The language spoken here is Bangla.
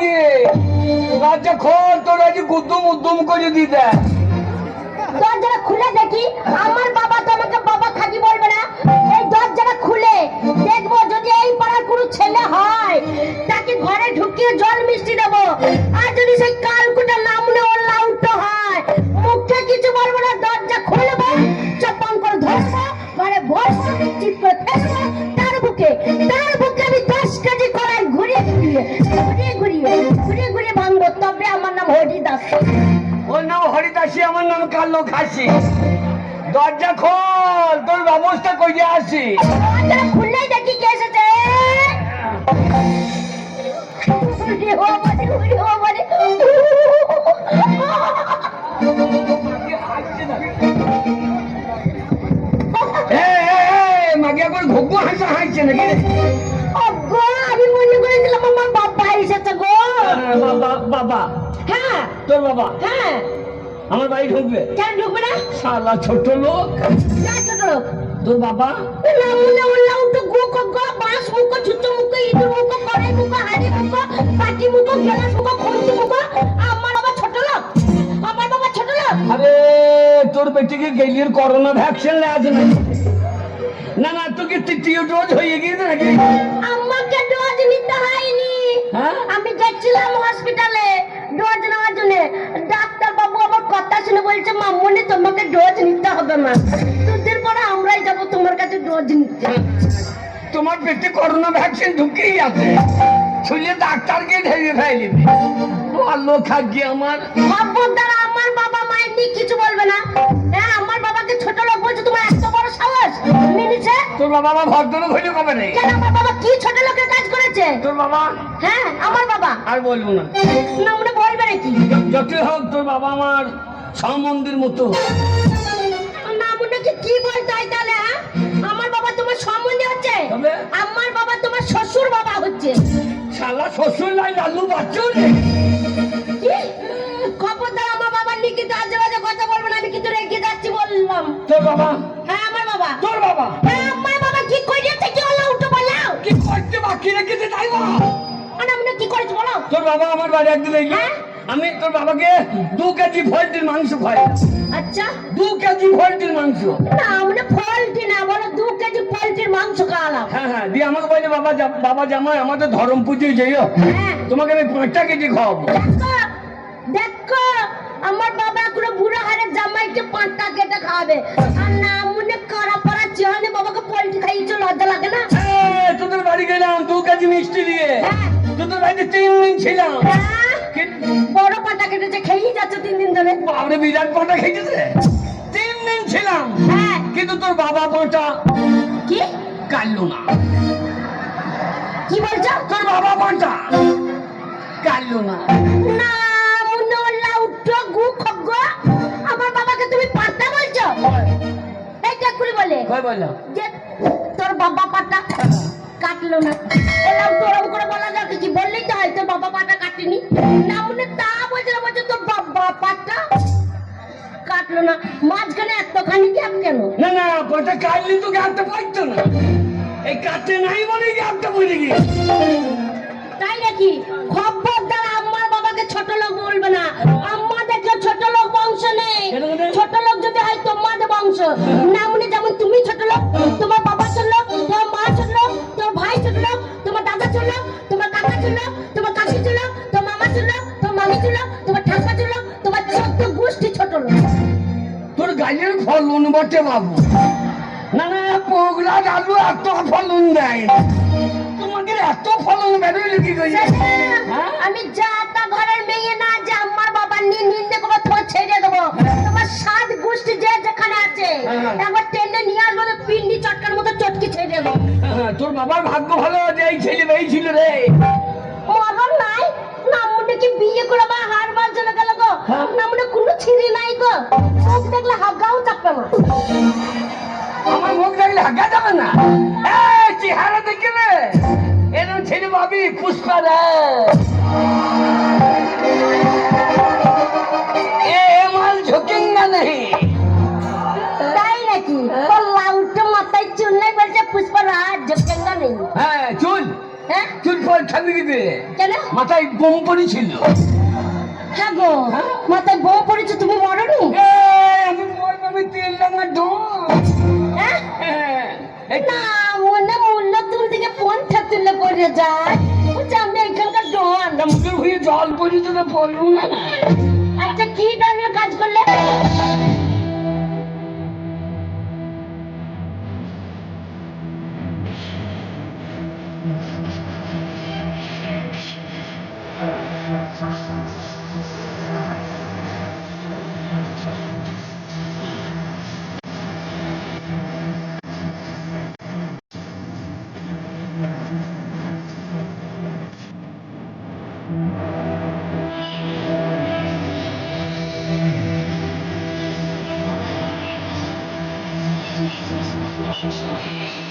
মাগে রাজা খোল, তোর আজ গুদ্দুম উদ্দুম করে দিতে দরজাটা খুলে দেখি, আমার বাবা তো আমাকে বাবা খাকি বলবে না। এই দরজাটা খুলে দেখব যদি এই পাড়ার কোনো ছেলে হয়, তাকে ঘরে ঢুকিয়ে জল মিষ্টি দেবো। আর যদি সেই কালকুটা নামলে ওর লাউটো হয়, মুখে কিছু বলব না, দরজা খুলবো চপাং করে ধরবো, ঘরে বসবো, চিপ করে ফেলব তার বুকে তার বুকে আমি দশ কেজি কড়াই ঘুরিয়ে ঘুরিয়ে ঘুরিয়ে ঘুরিয়ে ঘুরিয়ে ভাঙবো তবে আমার নাম হরিদাস। ওর নাম হরিদাসী আমার নাম কাল্লো খাসি। দরজা খোল তোর ব্যবস্থা করে আসি। খুললেই দেখি কে এসেছে। উড়ে ও উড়ে ও। এ, এ, এ, মাগে একবার ঘুঘু হাসা হাসছে নাকি রে? ওগো, আমি মনে করেছিলাম আমার বাবা এসেছে গো বাবা। হ্যাঁ। তোর বাবা? হ্যাঁ। আমার বাড়ি ঢুকবে। কেন ঢুকবে না? শালা ছোট লোক। ছোট লোক। তোর বাবা? উল্লা উল্টো গুক গো, বাঁশ মুখো, ছুঁচো মুখো, ইঁদুর মুখো, কড়াই মুখো, হাঁড়ি মুখো, পাটি মুখো, গেলাস মুখো, মুখো। আমার বাবা ছোট লোক। আমার বাবা ছোট লোক। আরে তোর বেটিকে গেলির করোনা ভ্যাকসিন আছে না না না তোকে তৃতীয় ডোজ হয়ে গিয়েছে নাকি? আমাকে আমি গেছিলাম হসপিটালে ডোজ নেওয়ার জন্য। ডাক্তার বাবু আমার কথা শুনে বলছে মামুনি তোমাকে ডোজ নিতে হবে না। দুদিন পরে আমরাই যাব তোমার কাছে ডোজ নিতে। তোমার পেটে করোনা ভ্যাকসিন ঢুকেই আছে। ছুলে ডাক্তারকে ধরে ফেলি ভালো খাগি আমার। খবরদার আমার বাবা মায়ের নিয়ে কিছু বলবে না। হ্যাঁ আমার বাবাকে ছোট লোক বলছে তোমার এত বড় সাহস? মিনিছে তোর বাবা আমার ভদ্রলোক হইলে কবে নেই কেন আমার বাবা কি ছোট লোকের করেছে তোর বাবা? হ্যাঁ আমার বাবা। আর বলব না। না মনে বলবে নাকি যতই হোক তোর বাবা আমার সমন্দির মতো। না কি বলতে হয় তাহলে হ্যাঁ? আমার বাবা তোমার সম্বন্ধে হচ্ছে? আমার বাবা তোমার শ্বশুর বাবা হচ্ছে। শালা শ্বশুর নাই লালু বাচ্চু রে কি? খবরদার আমার বাবার নিয়ে কিন্তু আজে বাজে কথা বলব না আমি কিন্তু রেগে যাচ্ছি বললাম। তোর বাবা? হ্যাঁ আমার বাবা। তোর বাবা? হ্যাঁ আমার বাবা কি করেছে কি হলো উঠো বলাও কি করতে বাকি রেখেছে বাবা আমার বাড়ি একদিন এলো। হ্যাঁ? আমি তোর বাবাকে দু কেজি মাংস আচ্ছা। দু কেজি মাংস। না আমরা পোল্ট্রি না বলো দু কেজি পোল্ট্রির মাংস খাওয়ালাম। হ্যাঁ হ্যাঁ দিয়ে আমাকে বলে বাবা বাবা জামাই আমাদের ধর্ম পুজোয় যাইও হ্যাঁ। তোমাকে আমি পাঁচটা কেজি খাওয়াবো। দেখো দেখো আমার বাবা এখনও বুড়ো হারে জামাইকে পাঁচটা কেটে খাওয়াবে। আর না মনে করা পড়া চেহানে বাবাকে পোল্ট্রি খাইয়েছো লজ্জা লাগে না? তোদের বাড়ি গেলাম দু কেজি মিষ্টি দিয়ে। হ্যাঁ। তোদের বাড়িতে তিন দিন ছিলাম। হ্যাঁ? বড় পাটা কেটেছে খেয়েই যাচ্ছে তিন দিন ধরে। বাবরে বিরাট পাটা খেয়েছে? তিন দিন ছিলাম। হ্যাঁ। কিন্তু তোর বাবা পাটা কি? কাটলো না। কি বলছো? তোর বাবা পাটা কাটলো না। না মুন্না উঠো গু খগ্গো আমার বাবাকে তুমি পাটা বলছো? এই কাকুরি বলে। কই বলল যে তোর বাবা পাটা কাটলো না। এলাম তোরম করে বলা কি বললেই তো হয়তো বাবা পাটা কাটেনি? না মনে তা বলছে না বলছে তোর বাবা পাটা কাটলো না। মাঝখানে এতখানি গ্যাপ কেন? না না পাটা কাটলি তো গ্যাপটা পাইতো না। এই কাটতে নাই বলে গ্যাপটা পড়ে গিয়ে তাই নাকি? ছোট লোক তোমার ঠাকুমা ছোট লোক তোমার চোদ্দ গোষ্ঠী ছোট লোক। তোর গাইয়ের ফলন বটে বাবু। না না পোগলা আলু এত ফলন দেয়। তোমাদের এত ফলন বেরোইলে কি করি হ্যাঁ? আমি যা তা ঘরের মেয়ে না যে আমার বাবা নিয়ে নিন্দে করব তোমার ছেড়ে দেবো। তোমার সাত গোষ্ঠী যে যেখানে আছে হ্যাঁ। একবার টেনে নিয়ে আসব পিন্ডি চটকার মতো চটকে ছেড়ে দেবো। হ্যাঁ, তোর বাবার ভাগ্য ভালো যে এই ছেলে এই ছিল রে। মনে কোনো ছিঁড়ি নাই গো। চোখ দেখলে হাগাও চাপবে না আমার মুখ দেখলে হাগা যাবে না। এই চেহারা দেখে এরকম ছেলে ভাবি পুষ্পা রে এ মাল ঝুঁকেঙ্গা নেই। তাই নাকি? লাউটা মাথায় চুল নাই বলছে পুষ্পরাজ জোকেঙ্গা নেই। হ্যাঁ চুল। হ্যাঁ? চুল পর ছাড়ি দিবে কেন? মাথায় গম পড়েছিল। হ্যাঁ গো মাথায় বউ পড়েছে তুমি মরনি আমি মরবো, আমি তেল রাঙা ডন হ্যাঁ না মনে মূল্য তুল দিকে পন্থা তুলে পড়ে যায়। বলছে আমি এখানকার ডন হয়ে জল পড়েছে তো পড়ল না। আচ্ছা কি ধরনের কাজ করলে? Amen.